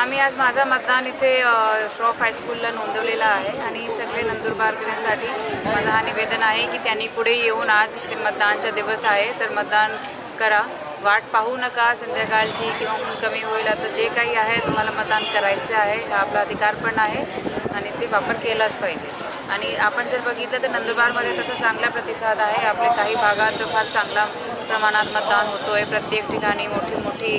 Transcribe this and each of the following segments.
आम्ही आज माझा मतदान इथे श्रॉफ हायस्कूलला नोंदवलेला आहे आणि सगळे नंदुरबारकरांसाठी माझं हा निवेदन आहे की त्यांनी पुढे येऊन आज ते मतदानचा दिवस आहे. तर मतदान करा. वाट पाहू नका. संध्याकाळची किंवा ऊन कमी होईल आता जे काही आहे तुम्हाला मतदान करायचं आहे हा आपला अधिकार पण आहे आणि ते वापर केलाच पाहिजे. आणि आपण जर बघितलं तर नंदुरबारमध्ये तसं चांगला प्रतिसाद आहे. आपल्या काही भागात फार चांगला प्रमाणात मतदान होतो आहे प्रत्येक ठिकाणी मोठी मोठी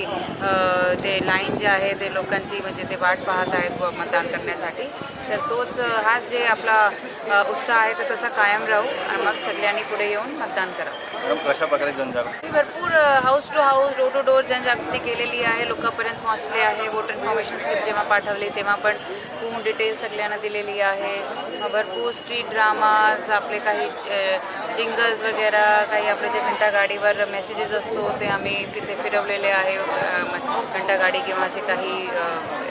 ते लाईन जे आहे ते लोकांची म्हणजे ते वाट पाहत आहेत व मतदान करण्यासाठी. तर तोच हाच जे आपला उत्साह आहे तर तसा कायम राहू आणि मग सगळ्यांनी पुढे येऊन मतदान करावं. कशा प्रकारे जनजागृती? भरपूर house to house door to door जनजागृती केलेली आहे. लोकांपर्यंत पोहोचले आहे. वोटर इन्फॉर्मेशन स्लिप जेव्हा पाठवली तेव्हा पण पूर्ण डिटेल सगळ्यांना दिलेली आहे. भरपूर स्ट्रीट ड्रामाज आपले काही जिंगल्स वगैरे काही आपले जे घंटा गाडीवर मेसेजेस असतो ते आम्ही तिथे फिरवलेले आहे. घंटा गाडी किंवा असे काही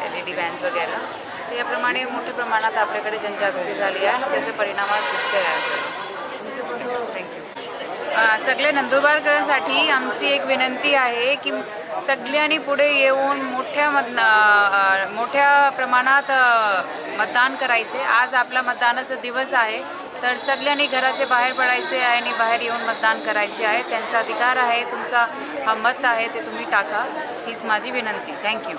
एल ई डी व्हॅन्स वगैरे. तर याप्रमाणे मोठ्या प्रमाणात आपल्याकडे जनजागृती झाली आहे आणि त्याचे परिणाम दिसते आहे. थँक्यू सगळ्या नंदुरबारकरांसाठी आमची एक विनंती आहे की सगळ्यांनी पुढे येऊन मोठ्या मत मोठ्या प्रमाणात मतदान करायचे. आज आपला मतदानाचा दिवस आहे तर सगळ्यांनी घराचे बाहेर पडायचे आहे आणि बाहेर येऊन मतदान करायचे आहे. त्यांचा अधिकार आहे तुमचा हा मत आहे ते तुम्ही टाका. हीच माझी विनंती. थँक्यू